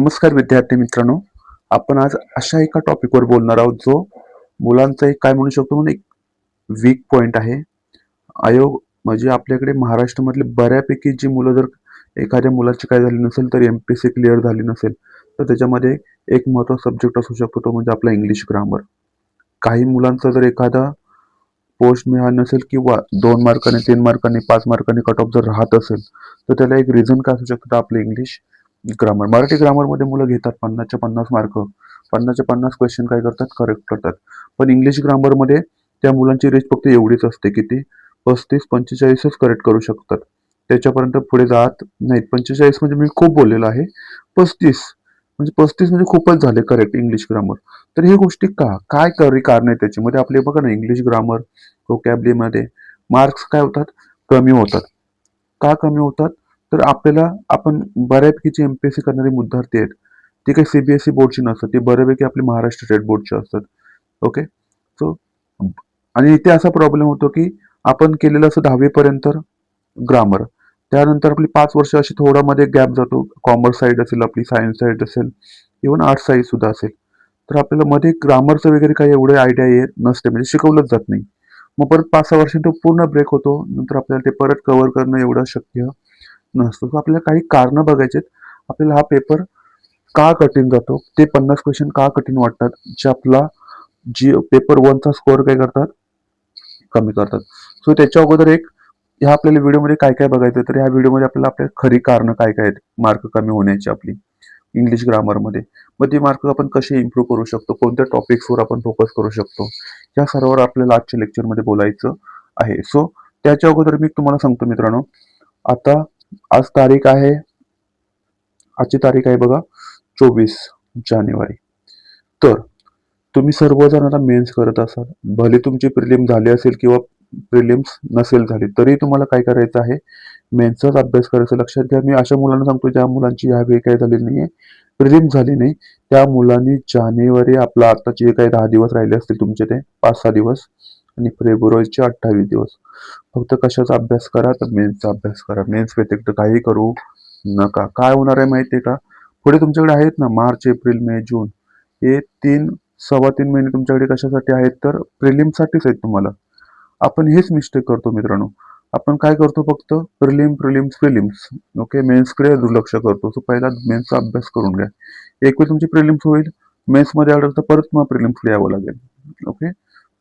नमस्कार विद्यार्थी मित्रांनो. आपण आज अशा एका टॉपिकवर बोलणार आहोत जो मुलांचा एक काय म्हणू शकतो म्हणून एक वीक पॉईंट आहे. आयोग म्हणजे आपल्याकडे महाराष्ट्रामधले बऱ्यापैकी जी मुलं जर एखाद्या मुलाची काय झाली नसेल तर एम पी सी क्लिअर झाली नसेल तर त्याच्यामध्ये एक महत्त्वाचा सब्जेक्ट असू शकतो तो म्हणजे आपला इंग्लिश ग्रामर काही मुलांचा जर एखादा पोस्ट मिळाला नसेल किंवा दोन मार्काने तीन मार्काने पाच मार्काने कट ऑफ जर राहत असेल तर त्याला एक रिझन काय असू शकतं आपलं इंग्लिश ग्रामर मराठी ग्रामरमध्ये मुलं घेतात पन्नासच्या पन्नास मार्क पन्नासच्या पन्नास क्वेश्चन काय करतात? करेक्ट करतात. पण इंग्लिश ग्रामरमध्ये त्या मुलांची रेंज फक्त एवढीच असते की ती पस्तीस पंचेचाळीसच करेक्ट करू शकतात. त्याच्यापर्यंत पुढे जात नाहीत. पंचेचाळीस म्हणजे मी खूप बोललेलो आहे. पस्तीस म्हणजे पस्तीस म्हणजे खूपच झाले करेक्ट इंग्लिश ग्रामर तर हे गोष्टी का? काय करी कारण आहे त्याच्यामध्ये? आपले बघा ना इंग्लिश ग्रामरमध्ये मार्क्स काय होतात? कमी होतात. का कमी होतात? तर आपल्याला आपण बऱ्यापैकी जी सी करणारी मुद्दार्थी आहेत. ती काही सीबीएसई बोर्डची नसतात. ती बऱ्यापैकी आपली महाराष्ट्र स्टेट बोर्डची असतात. ओके सो आणि इथे असा प्रॉब्लेम होतो की आपण केलेलं असं दहावीपर्यंत ग्रामर त्यानंतर आपली पाच वर्ष अशी थोडा मध्ये गॅप जातो. कॉमर्स साईड असेल आपली सायन्स साईड असेल इव्हन आर्ट्स साईड सुद्धा असेल. तर आपल्याला मध्ये ग्रामरचं वगैरे काही एवढे आयडिया येत नसते. म्हणजे शिकवलंच जात नाही. मग परत पाच सहा वर्षांनी तो पूर्ण ब्रेक होतो. नंतर आपल्याला ते परत कव्हर करणं एवढं शक्य नसतो. सो आपल्याला काही कारणं बघायचे आपल्याला हा पेपर का कठीण जातो? ते पन्नास क्वेश्चन का कठीण वाटतात? जे आपला जी पेपर वनचा स्कोअर काय करतात? कमी करतात. सो त्याच्या अगोदर एक ह्या आपल्याला व्हिडिओमध्ये काय काय बघायचं तर ह्या व्हिडिओमध्ये आपल्याला आपल्या खरी कारणं काय काय आहेत? मार्क कमी होण्याची आपली. इंग्लिश ग्रामरमध्ये मग ती मार्क आपण कसे इम्प्रूव्ह करू शकतो? कोणत्या टॉपिक्सवर आपण फोकस करू शकतो? या सर्वांवर आपल्याला आजच्या लेक्चरमध्ये बोलायचं आहे. सो त्याच्या अगोदर मी तुम्हाला सांगतो मित्रांनो. आता आज तारीख आहे आजची तारीख आहे बघा चोवीस जानेवारी. तर तुम्ही सर्वजण आता मेन्स करत असाल भले तुमची प्रिलिम झाली असेल किंवा प्रिलिम्स नसेल झाली तरी तुम्हाला काय करायचं आहे मेन्सचाच अभ्यास करायचा लक्षात घ्या. मी अशा मुलांना सांगतो ज्या मुलांची ह्यावेळी काय झालेली आहे प्रिलिम झाली नाही त्या मुलांनी जानेवारी आपला आत्ताचे जे काही दहा दिवस राहिले असतील तुमचे ते पाच सहा दिवस आणि फेब्रुवारीचे अठ्ठावीस दिवस. फक्त कशाचा अभ्यास करा तर मेन्सचा अभ्यास करा. मेन्स व्यतिरिक्त काही करू नका. काय होणार आहे माहिती आहे का? पुढे तुमच्याकडे आहेत ना मार्च एप्रिल मे जून. हे तीन सव्वा तीन महिने तुमच्याकडे कशासाठी आहेत? तर प्रिलिमसाठीच आहेत तुम्हाला. आपण हेच मिस्टेक करतो मित्रांनो. आपण काय करतो फक्त? प्रिलिम प्रिलिम्स प्रिलिम्स ओके मेन्सकडे दुर्लक्ष करतो. सो पहिला मेन्सचा अभ्यास करून घ्या. एक वेळ तुमची प्रिलिम्स होईल. मेन्समध्ये आढळतं परत मग प्रिलिम्स यावं लागेल. ओके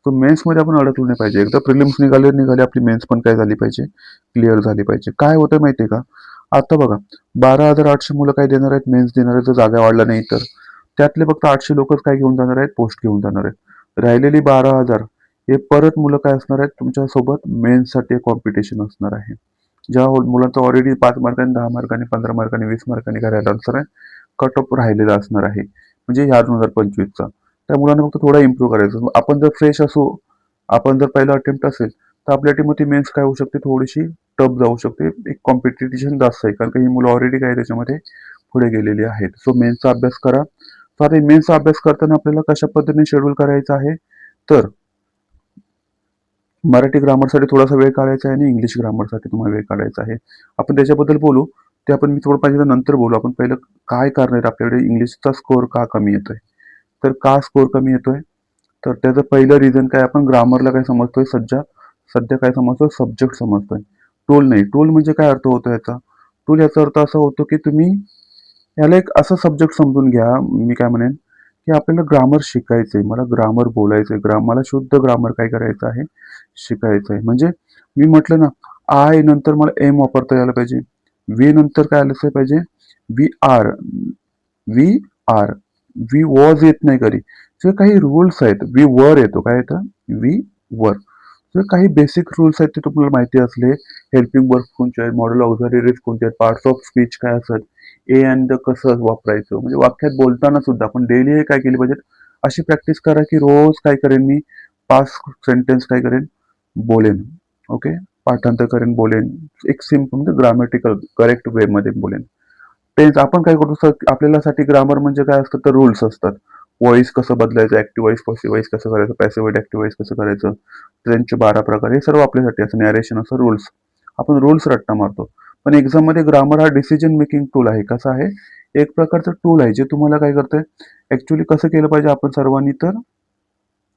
तो मेन्समध्ये आपण अडकलो नाही पाहिजे. एकदा प्रिलिम्स निघाले निघाले आपली मेन्स पण काय झाली पाहिजे? क्लिअर झाली पाहिजे. काय होतं माहितीये का? आता बघा बारा हजार आठशे मुलं काय देणार आहेत? मेन्स देणार आहेत. जर जागा वाढल्या नाही तर. त्यातले फक्त आठशे लोकच काय घेऊन जाणार आहेत? पोस्ट घेऊन जाणार आहेत. राहिलेली बारा हजार हे परत मुलं काय असणार आहेत? तुमच्यासोबत मेन्ससाठी कॉम्पिटिशन असणार आहे. ज्या हो, मुलांचं ऑलरेडी पाच मार्कांनी दहा मार्कांनी पंधरा मार्कांनी वीस मार्कांनी करायला असणार आहे. कट ऑफ राहिलेला असणार आहे. म्हणजे ह्या दोन हजार पंचवीसचा. त्या मुलांना फक्त थोडा इम्प्रूव्ह करायचं. आपण जर फ्रेश असू आपण जर पहिला अटेम्प्ट असेल तर आपल्या टीममध्ये मेन्स काय होऊ शकते? थोडीशी टफ जाऊ शकते. एक कॉम्पिटिशन जास्त आहे. कारण का ही मुलं ऑलरेडी काय त्याच्यामध्ये पुढे गेलेली आहेत. सो मेन्सचा अभ्यास करा. तर आता मेन्सचा अभ्यास करताना आपल्याला कशा पद्धतीने शेड्यूल करायचं आहे? तर मराठी ग्रामरसाठी थोडासा वेळ काढायचा आहे आणि इंग्लिश ग्रामरसाठी तुम्हाला वेळ काढायचा आहे. आपण त्याच्याबद्दल बोलू. ते आपण मी थोडं पाहिजे नंतर बोलू. आपण पहिलं काय करणार आहे आपल्याकडे? इंग्लिशचा स्कोअर का कमी येतोय? तर का स्कोर कमी येतोय? तर त्याचं पहिलं रिझन काय आपण ग्रामरला काय समजतोय? सध्या सध्या काय समजतोय? सब्जेक्ट समजतोय. टोल नाही. टोल म्हणजे काय अर्थ होतो याचा? टोल याचा अर्थ असा होतो की तुम्ही याला एक असं सब्जेक्ट समजून घ्या मी काय म्हणेन की आपल्याला ग्रामर शिकायचंय. मला ग्रामर बोलायचंय. ग्राम मला शुद्ध ग्रामर काय करायचं आहे? शिकायचं आहे म्हणजे मी म्हटलं ना आय नंतर मला एम वापरता यायला पाहिजे. वी नंतर काय आलं पाहिजे? We are we are we was येत नाही कधी. जे काही रूल्स आहेत. वी वर येतो. काय येतं? वी वर जर काही बेसिक रूल्स आहेत ते तुम्हाला माहिती असले. हेल्पिंग वर्क कोणते आहेत? मॉडेल ऑक्झरीज कोणते आहेत? पार्ट्स ऑफ स्पीच काय असत? ए अँड द कसं वापरायचं? म्हणजे वाक्यात बोलताना सुद्धा आपण डेली हे काय केली पाहिजे अशी प्रॅक्टिस करा की रोज काय करेन मी? पाच सेंटेन्स काय करेन? बोलेन. ओके पाठांतर करेन बोलेन. एक सिंपल म्हणजे ग्रामॅटिकल करेक्ट वेमध्ये बोलेन. तेच आपण काय करतो सरसाठी ग्रामर म्हणजे काय असतं? तर रूल्स असतात. व्हॉइस कसं बदलायचं? ऍक्टिव्ह वॉईस पॉसिव्ह वॉईस कसं करायचं? पॅसिव्ह ऍक्टिव्ह वॉईस कसं करायचं? त्यांचे बारा प्रकार हे सर्व आपल्यासाठी असं नॅरेशन असं रूल्स आपण रूल्स रट्टा मारतो. पण एक्झाममध्ये ग्रामर हा डिसिजन मेकिंग टूल आहे. कसं आहे? एक प्रकारचं टूल आहे जे तुम्हाला काय करतंय? ऍक्च्युली कसं केलं पाहिजे आपण सर्वांनी? तर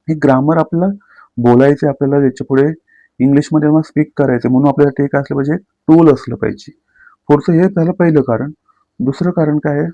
हे ग्रामर आपल्याला बोलायचे आपल्याला त्याच्या पुढे इंग्लिशमध्ये मग स्पीक करायचं म्हणून आपल्याला ते काय असलं पाहिजे टूल असलं पाहिजे. पुढचं हे झालं पहिलं कारण. दुसरं कारण काय आहे?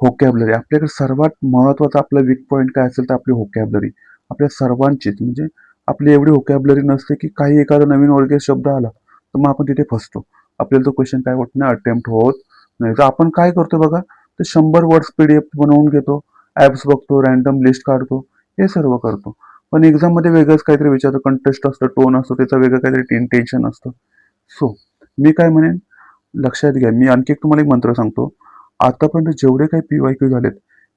होकॅबलरी आपल्याकडे सर्वात महत्त्वाचा आपला वीक पॉईंट काय असेल तर आपली होकॅबलरी आपल्या सर्वांचीच. म्हणजे आपली एवढी होकॅबलरी नसते की काही एखादा नवीन वर्गीय शब्द आला तर मग आपण तिथे फसतो. आपल्याला तो क्वेश्चन काय होत नाही? अटेम्प्ट होत नाही. तर आपण काय करतो बघा? तर शंभर वर्ड्स एफ बनवून घेतो. ॲप्स बघतो रॅन्डम लिस्ट काढतो. हे सर्व करतो. पण एक्झाममध्ये वेगळंच काहीतरी विचारतो. कंटेस्ट असतं टोन असतो त्याचा वेगळं काहीतरी टेन्शन असतं. सो मी काय म्हणेन? लक्षात घ्या. मी आणखी एक तुम्हाला एक मंत्र सांगतो. आतापर्यंत जेवढे काही पी वाय क्यू झालेत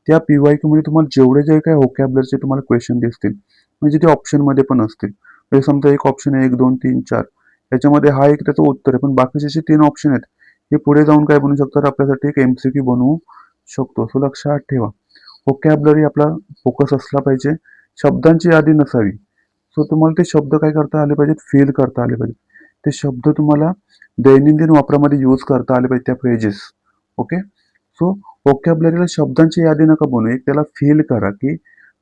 त्या पी वाय क्यू मध्ये तुम्हाला जेवढे जे काही होकॅबलरचे तुम्हाला क्वेश्चन दिसतील म्हणजे ते ऑप्शनमध्ये पण असतील. म्हणजे समजा एक ऑप्शन आहे एक दोन तीन चार. याच्यामध्ये हा एक त्याचं उत्तर आहे. पण बाकीचे जे तीन ऑप्शन आहेत हे पुढे जाऊन काय बनवू शकतात? आपल्यासाठी एक एमसीक्यू बनवू शकतो. सो लक्षात ठेवा. होकॅबलरी आपला फोकस असला पाहिजे. शब्दांची यादी नसावी. सो तुम्हाला ते शब्द काय करता आले पाहिजेत? फील करता आले पाहिजेत. ते शब्द तुम्हाला दैनंदिन वापरामध्ये यूज करता आले पाहिजे त्या फ्रेजेस ओके सो व्होकॅबलरीला शब्दांची यादी नका बनवू. एक त्याला फील करा की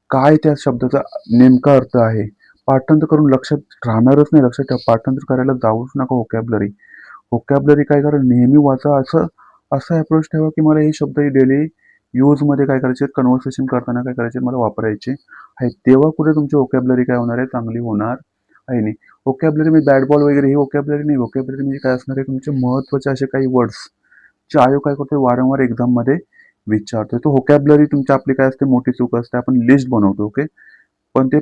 काय त्या शब्दाचा नेमका अर्थ आहे. पाठांतर करून लक्षात राहणारच नाही. लक्षात ठेवा. पाठांतर करायला जाऊच नका व्होकॅबलरी व्होकॅबलरी काय करा? नेहमी वाचा. असं असा अप्रोच ठेवा की मला हे शब्द डेली यूजमध्ये काय करायचे? कन्व्हर्सेशन करताना काय करायचे? मला वापरायचे आहे तेव्हा कुठे तुमची व्होकॅबलरी काय होणार आहे? चांगली होणार आहे नाही. व्होकॅबलरी म्हणजे बॅट बॉल वगैरे ही व्होकॅबलरी नाही. व्होकॅबलरी म्हणजे काय असणार आहे? तुमचे महत्त्वाचे असे काही वर्ड्स जे आयोग काय करतो वारंवार एक्झाममध्ये विचारतो तो होकॅबलरी तुमची आपली काय असते? मोठी चूक असते. आपण लिस्ट बनवतो ओके पण ते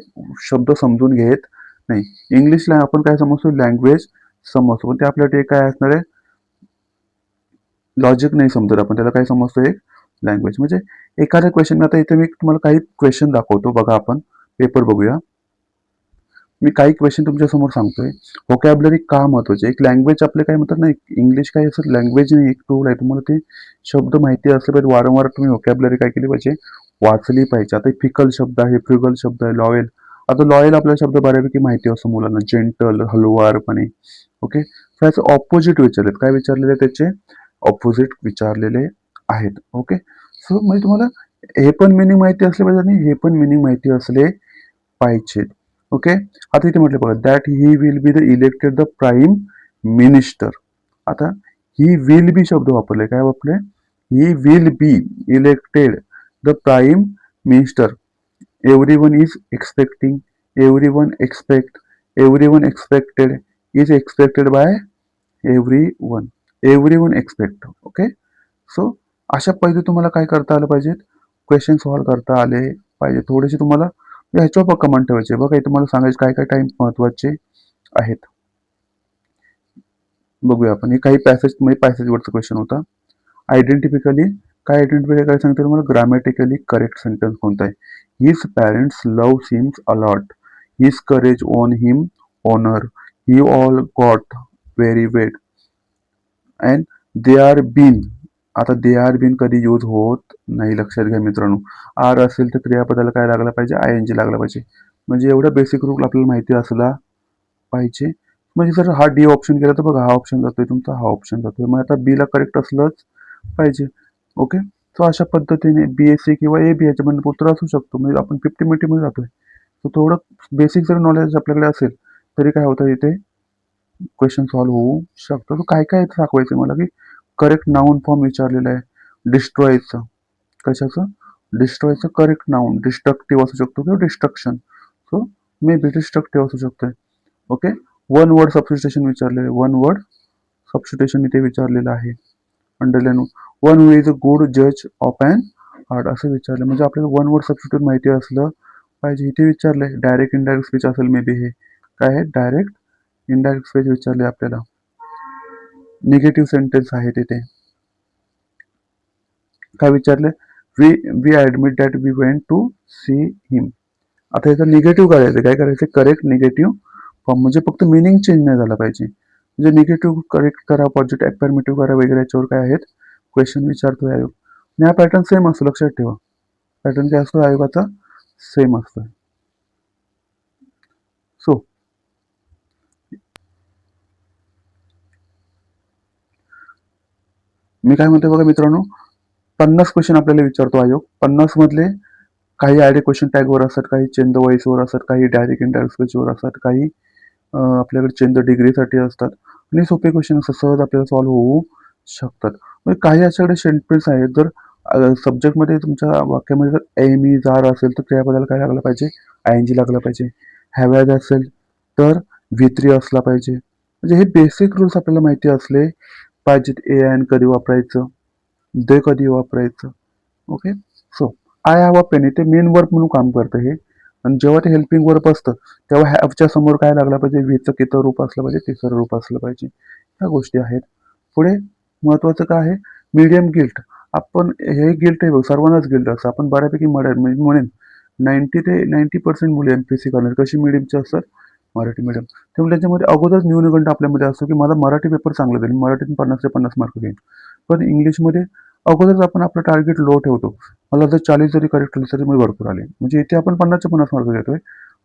शब्द समजून घेत नाही. इंग्लिशला आपण काय समजतो? लँग्वेज समजतो. पण ते आपल्यासाठी काय असणार आहे? लॉजिक नाही समजत. आपण त्याला काय समजतो? एक लँग्वेज म्हणजे एखाद्या क्वेश्चन आता इथे मी तुम्हाला काही क्वेश्चन दाखवतो. बघा आपण. पेपर बघूया. मी काही क्वेश्चन तुमच्यासमोर सांगतोय. व्होकॅबलरी का महत्त्वाचे एक लँग्वेज आपले काय म्हणतात ना इंग्लिश काय असं लँग्वेज नाही एक टूल आहे. तुम्हाला ते शब्द माहिती असले पाहिजे. वारंवार तुम्ही व्होकॅबलरी काय केली पाहिजे? वाचली पाहिजे. आता फिकल शब्द आहे फ्युगल शब्द आहे लॉयल. आता लॉयल आपला शब्द बऱ्यापैकी माहिती असतो मुलांना. जेंटल हलवारपणे ओके त्याचं ऑपोजिट विचारलेत. काय विचारलेले त्याचे? ऑपोजिट विचारलेले आहेत. ओके सो म्हणजे तुम्हाला हे पण मिनिंग माहिती असले पाहिजे आणि हे पण मिनिंग माहिती असले पाहिजेत. ओके आता इथे म्हटलं बघा that he will be the elected the prime minister आता ही विल बी शब्द वापरले काय वापरले? He will be elected the prime minister everyone is expecting everyone expect everyone expected is expected by everyone everyone expect okay so अशा पद्धती तुम्हाला काय करता आलं पाहिजेत? क्वेश्चन सॉल्व्ह करता आले पाहिजे थोडेसे तुम्हाला ह्याच्यावर कमांड ठेवायचे. बघा हे तुम्हाला सांगायचे काय काय टाइम महत्त्वाचे आहेत. बघूया आपण. हे काही पॅसेज म्हणजे पॅसेजवरचा क्वेश्चन होता. आयडेंटिफिकली काय आयडेंटिफाय काय सांगते तुम्हाला ग्रामॅटिकली करेक्ट सेंटेन्स कोणता आहे? His parents love seems a lot his courage on him honour he all got very wet and they are been आता दे आर बिन कधी यूज होत नाही लक्षात घ्या मित्रांनो. आर असेल तर क्रियापदाला काय लागला पाहिजे? आय एन जी लागला पाहिजे. म्हणजे एवढा बेसिक रूल आपल्याला माहिती असला पाहिजे. म्हणजे जर हा डी ऑप्शन केला तर बघा हा ऑप्शन जातोय तुमचा हा ऑप्शन जातोय. मग आता बीला करेक्ट असलंच पाहिजे. ओके सो अशा पद्धतीने बी एस सी किंवा ए बी याच्यामध्ये पुत्र असू शकतो. म्हणजे आपण फिफ्टी मिनिटमध्ये जातोय. सो थोडं बेसिक जर नॉलेज आपल्याकडे असेल तरी काय होतं इथे? क्वेश्चन सॉल्व्ह होऊ शकतो. तर काय काय दाखवायचं मला की करेक्ट नाऊन फॉर्म विचारलेला आहे. डिस्ट्रॉयचं कशाचं? डिस्ट्रॉयचं करेक्ट नाऊन डिस्ट्रक्टिव्ह असू शकतो किंवा destruction so may be destructive असू शकतोय. ओके वन वर्ड सबस्टिट्युशन विचारलेलं आहे. वन वर्ड सबस्टिट्युशन इथे विचारलेलं आहे. Underline one way is a good जज ऑफ अँड आर्ट असं विचारलं. म्हणजे आपल्याला वन वर्ड सबस्टिट्यूट माहिती असलं पाहिजे. इथे विचारलंय. डायरेक्ट इनडायरेक्ट स्पीच असेल मे बी हे. काय आहे? डायरेक्ट इनडायरेक्ट स्पीच विचारले आपल्याला. निगेटिव्ह सेंटेन्स आहे तिथे. काय विचारले? We we admit that we went to see him आता याचं निगेटिव्ह करायचं काय करायचं? करेक्ट निगेटिव्ह फॉर्म म्हणजे फक्त मिनिंग चेंज नाही झाला पाहिजे. म्हणजे निगेटिव्ह करेक्ट करा पॉझिटिव्ह ॲफर्मेटिव्ह करा वगैरे याच्यावर काय आहेत? क्वेश्चन विचारतो आयोग. आणि हा पॅटर्न सेम असतो. लक्षात ठेवा. पॅटर्न काय असतो? आयोगाचा सेम असतो सो मी काय म्हणतो बघा मित्रांनो पन्नास क्वेश्चन आपल्याला विचारतो आयोग पन्नास मधले काही आयडी क्वेश्चन टॅगवर असतात काही चेंद वाईसवर असतात काही डायरेक्ट इंडायरेक्ट वर असतात काही आपल्याकडे चेंद डिग्रीसाठी असतात. आणि सोपे क्वेश्चन असतात सहज आपल्याला सॉल्व्ह होऊ शकतात. म्हणजे काही अशाकडे सेंटेन्स आहेत जर सब्जेक्टमध्ये तुमच्या वाक्यामध्ये जर एम ई जार असेल तर क्रियापदाला काय लागलं पाहिजे? आय एन जी लागलं पाहिजे. हॅवॅज असेल तर वित्री असला पाहिजे. म्हणजे हे बेसिक रूल्स आपल्याला माहिती असले पाहिजेत ए एन कधी वापरायचं? दे कधी वापरायचं? Okay so I have a pen इथे मेन वर्क म्हणून काम करतं हे. आणि जेव्हा ते हेल्पिंग वर्क असतं तेव्हा हॅवच्या समोर काय लागलं पाहिजे? व्हीचं किती रूप असलं पाहिजे तिसरं रूप असलं पाहिजे. ह्या गोष्टी आहेत. पुढे महत्वाचं काय आहे? मीडियम गिल्ट आपण हे गिल्ट आहे बघ, सर्वांनाच गिल्ट असतं. आपण बऱ्यापैकी मराठी म्हणजे म्हणेन नाईन्टी ते नाईन्टी पर्सेंट मुली एम पी सी करणार. कशी मिडियमची असतात? मराठी मिडियम त्यामुळे त्याच्यामध्ये अगोदरच न्यूनगंड आपल्यामध्ये असतो की मला मराठी पेपर चांगला जाईल. मराठीतून पन्नास ते पन्नास मार्क घेईन पण इंग्लिशमध्ये अगोदरच आपण आपलं टार्गेट लो ठेवतो. मला जर चाळीस जरी करेक्ट आले तरी मी भरपूर आले. म्हणजे इथे आपण पन्नासचे पन्नास मार्क घेतोय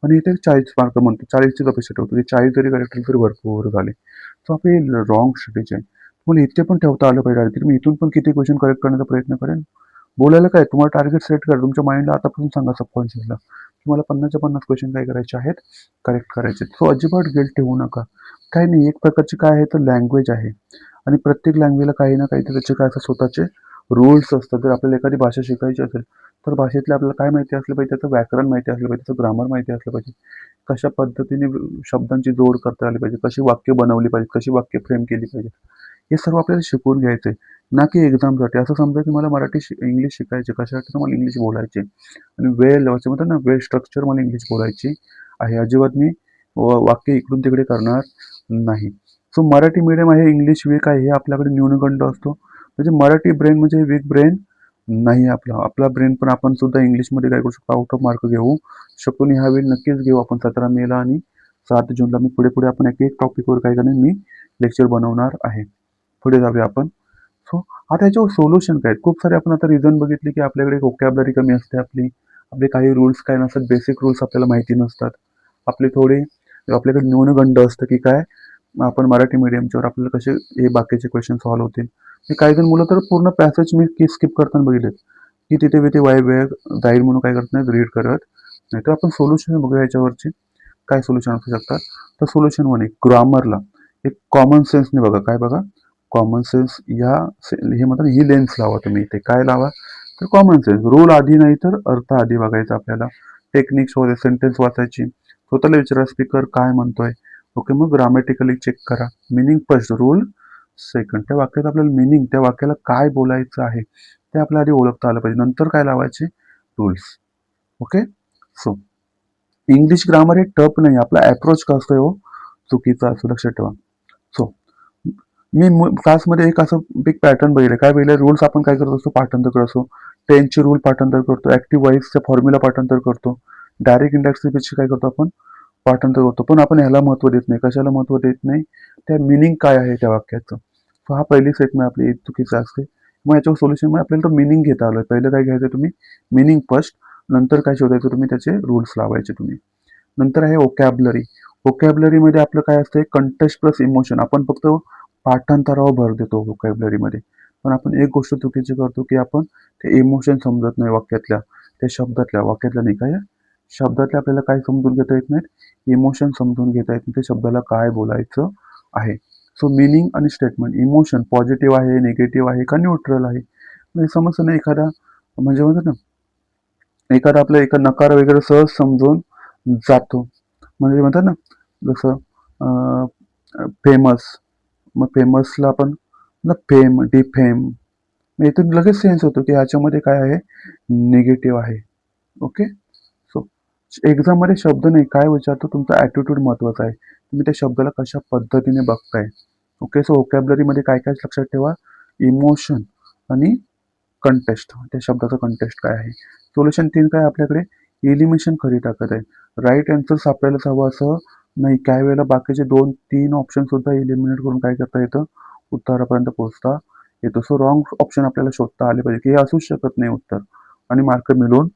आणि इथे चाळीस मार्क म्हणतो. चाळीसचीच अपेक्षा ठेवतो. की चाळीस जरी करेक्ट आले तरी भरपूर झाले. सो आपली रॉंग स्ट्रॅटेजी आहे. तुम्हाला इथे पण ठेवता आलं पाहिजे की मी इथून पण किती क्वेश्चन करेक्ट करण्याचा प्रयत्न करेन? बोलायला काय? तुम्हाला टार्गेट सेट करा. तुमच्या माइंडला आतापासून सांगा सबकॉन्शियसला तुम्हाला पन्नासच्या पन्नास क्वेश्चन काय करायचे आहेत? करेक्ट करायचे. सो अजिबात गिल्ट ठेवू नका. काही नाही एक प्रकारची काय आहे तर लँग्वेज आहे. आणि प्रत्येक लँग्वेजला काही ना काहीतरी त्याचे काय असतात स्वतःचे रूल्स असतात. जर आपल्याला एखादी भाषा शिकायची असेल तर भाषेतले आपल्याला काय माहिती असलं पाहिजे? त्याचं व्याकरण माहिती असलं पाहिजे त्याचं ग्रामर माहिती असलं पाहिजे. कशा पद्धतीने शब्दांची जोड करता आली पाहिजे? कशी वाक्य बनवली पाहिजे? कशी वाक्य फ्रेम केली पाहिजे? हे सर्व आपल्याला शिकवून घ्यायचं आहे ना की एक्झामसाठी. असं समजा की मला मराठी शि इंग्लिश शिकायचे कशासाठी तर मला इंग्लिश बोलायचे. आणि वेळ लावायचे म्हणतात ना वेळ स्ट्रक्चर मला इंग्लिश बोलायची आहे. अजिबात मी व- वाक्य इकडून तिकडे करणार नाही. सो मराठी मीडियम आहे इंग्लिश वीक आहे हे आपल्याकडे न्यूनगंड असतो. म्हणजे मराठी ब्रेन म्हणजे वीक ब्रेन नाही आपला. आपला ब्रेन पण आपण सुद्धा इंग्लिशमध्ये काय करू शकतो? आउट ऑफ मार्क घेऊ शकतो. आणि ह्यावेळी नक्कीच घेऊ. आपण सतरा मेला आणि सात जूनला मी पुढे पुढे आपण एक एक टॉपिकवर काय करणार? मी लेक्चर बनवणार आहे. पुढे जाऊया आपण. सो आता याच्यावर सोल्युशन काय? आहेत? खूप सारे आपण आता रिझन बघितले की आपल्याकडे वोकॅबलरी कमी असते आपली. आपले काही रूल्स काय नसतात बेसिक रूल्स आपल्याला माहिती नसतात. आपले थोडे आपल्याकडे न्यूनगंड असतं की काय? आपण मराठी मीडियमच्यावर आपल्याला कसे हे बाकीचे क्वेश्चन सॉल्व्ह होतील? काही जण मुलं तर पूर्ण पॅसेज मी स्किप करताना बघितलेत. की तिथे तिथे वाय वेळ जाईल म्हणून काय करत नाही रीड करत. नाही तर आपण सोल्युशन बघूया याच्यावरची. काय सोल्युशन असू शकतात? तर सोल्युशन वन एक ग्रामरला एक कॉमन सेन्सने बघा. काय बघा? कॉमन सेन्स या से- हे म्हणतात ही लेन्स लावा तुम्ही इथे. काय लावा? तर कॉमन सेन्स रूल आधी नाही तर अर्थ आधी बघायचा आपल्याला. टेक्निक्स वगैरे सेंटेन्स वाचायची. स्वतःला विचारा स्पीकर काय म्हणतोय? ओके मग ग्रामॅटिकली चेक करा. मिनिंग फर्स्ट रूल सेकंड त्या वाक्यात आपल्याला मिनिंग त्या वाक्याला काय बोलायचं आहे ते आपल्याला आधी ओळखता आलं पाहिजे. नंतर काय लावायचे? Rules okay so English grammar हे टप नाही. आपला अप्रोच का असतोय हो? चुकीचा असं लक्षात ठेवा. मी क्लासमध्ये एक असं बिग पॅटर्न बघितलं. काय बघितलं? रूल्स आपण काय करत असतो? पाठांतर करत असतो. टेनचे रूल पाठांतर करतो. ऍक्टिव्ह वाईजचा फॉर्म्युला पाठांतर करतो. डायरेक्ट इंडेक्सची काय करतो आपण? पाठांतर करतो. पण आपण ह्याला महत्त्व देत नाही. कशाला महत्त्व देत नाही? त्या मिनिंग काय आहे त्या वाक्याचं? सो हा पहिली स्टेटमेंट आपली चुकीचं असते. मग याच्यावर सोल्युशनमुळे आपल्याला तो मिनिंग घेता आलं. पहिलं काय घ्यायचं तुम्ही? मिनिंग फर्स्ट नंतर काय शोधायचं तुम्ही? त्याचे रूल्स लावायचे तुम्ही. नंतर आहे ओकॅबलरी ओकॅबलरीमध्ये आपलं काय असतं कंटेस्ट प्लस इमोशन आपण फक्त पाठांतरावर भर देतो vocabulary पण आपण एक गोष्ट चुकीची करतो की आपण ते इमोशन समजत नाही वाक्यातल्या त्या शब्दातल्या. वाक्यातल्या नाही का या? शब्दातल्या आपल्याला काय समजून घेता येत नाहीत? इमोशन समजून घेता येत नाही. त्या शब्दाला काय बोलायचं आहे? सो मिनिंग आणि स्टेटमेंट इमोशन पॉझिटिव्ह आहे निगेटिव्ह आहे का न्यूट्रल आहे? म्हणजे समजतं ना एखादा म्हणजे म्हणतात ना एखादा आपला एका नकार वगैरे सहज समजून जातो. म्हणजे म्हणतात ना जसं फेमस मग फेमसला आपण ना फेम डिफेम मग इथून लगेच सेन्स होतो की ह्याच्यामध्ये काय आहे? निगेटिव्ह आहे. ओके सो एक्झाममध्ये शब्द नाही. काय विचारतो? तुमचा ॲटिट्यूड महत्त्वाचा आहे. तुम्ही त्या शब्दाला कशा पद्धतीने बघताय? ओके सो वोकॅबलरीमध्ये काय काय लक्षात ठेवा? इमोशन आणि कंटेस्ट त्या शब्दाचं कंटेस्ट काय आहे? सोल्युशन तीन काय आपल्याकडे? एलिमिनेशन खरी टाकत आहे? राईट आन्सर सापडायलाच हवं असं नाही काही वेळेला बाकीचे दोन तीन ऑप्शन सुद्धा एलिमिनेट करून काय करता येतं? उत्तरापर्यंत पोहोचता येतो. सो रॉंग ऑप्शन आपल्याला शोधता आले पाहिजे की हे असूच शकत नाही उत्तर. आणि मार्क मिळून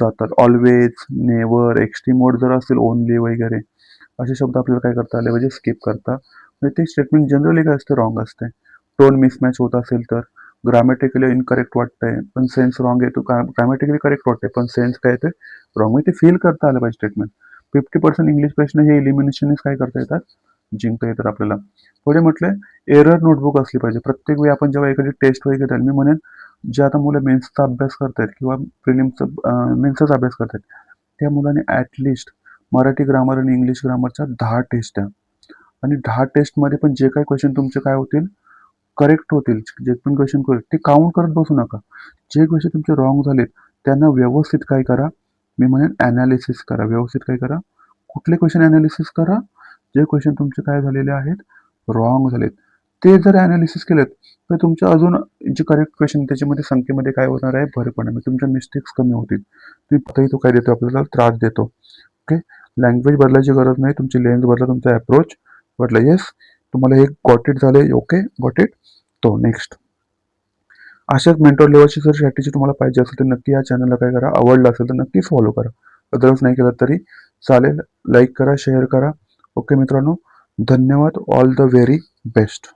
जातात. ऑलवेज नेवर एक्स्ट्रीम मोड जर असेल ओनली वगैरे असे शब्द आपल्याला काय करता आले पाहिजे? स्किप करता. म्हणजे ते स्टेटमेंट जनरली काय असते? रॉंग असते. टोन मिसमॅच होत असेल तर ग्रामॅटिकली इनकरेक्ट वाटतंय पण सेन्स रॉंग येतो तो ग्रामॅटिकली करेक्ट वाटतंय पण सेन्स काय येते रॉंग म्हणजे ते फील करता आलं पाहिजे स्टेटमेंट फिफ्टी पर्सेंट इंग्लिश प्रश्न हे इलिमिनेशनच काय करता येतात? जिंकता येतात आपल्याला. पुढे म्हटले एरर नोटबुक असली पाहिजे. प्रत्येक वेळी आपण जेव्हा एखादी टेस्ट वगैरे घेतात मी म्हणेन जे आता मुलं मेन्सचा अभ्यास करतायत किंवा प्रिलिम्सचा मेन्सचाच अभ्यास करतायत त्या मुलांनी ॲटलिस्ट मराठी ग्रामर आणि इंग्लिश ग्रामरच्या दहा टेस्ट द्या. आणि दहा टेस्टमध्ये पण जे काही क्वेश्चन तुमचे काय होतील करेक्ट होतील जे पण क्वेश्चन करेक्ट ते काउंट करत बसू नका. जे क्वेश्चन तुमचे रॉंग झालेत त्यांना व्यवस्थित काय करा. मी म्हणेन ॲनालिसिस करा. व्यवस्थित काय करा. कुठले क्वेश्चन ॲनालिसिस करा? जे क्वेश्चन तुमचे काय झालेले आहेत रॉंग झालेत. ते जर ॲनालिसिस केलेत तर तुमच्या अजून जे करेक्ट क्वेश्चन त्याच्यामध्ये संख्येमध्ये काय होणार आहे? भर पडणार. म्हणजे तुमच्या मिस्टेक्स कमी होतील. तुम्ही पतही तो काय देतो? आपल्याला त्रास देतो. ओके लँग्वेज बदलायची गरज नाही. तुमची लेन्स बदला तुमचा अप्रोच बदला. येस तुम्हाला हे गॉट इट झाले ओके गॉट इट तो नेक्स्ट अशाच मेंटॉर लेवलची जर स्ट्रॅटेजी तुम्हाला पाहिजे असेल तर नक्की या चॅनलला काय करा. आवडलं असेल तर नक्की फॉलो करा. अदरवाईज नाही केलं तरी चालेल. लाईक करा शेअर करा. ओके मित्रांनो धन्यवाद. All the very best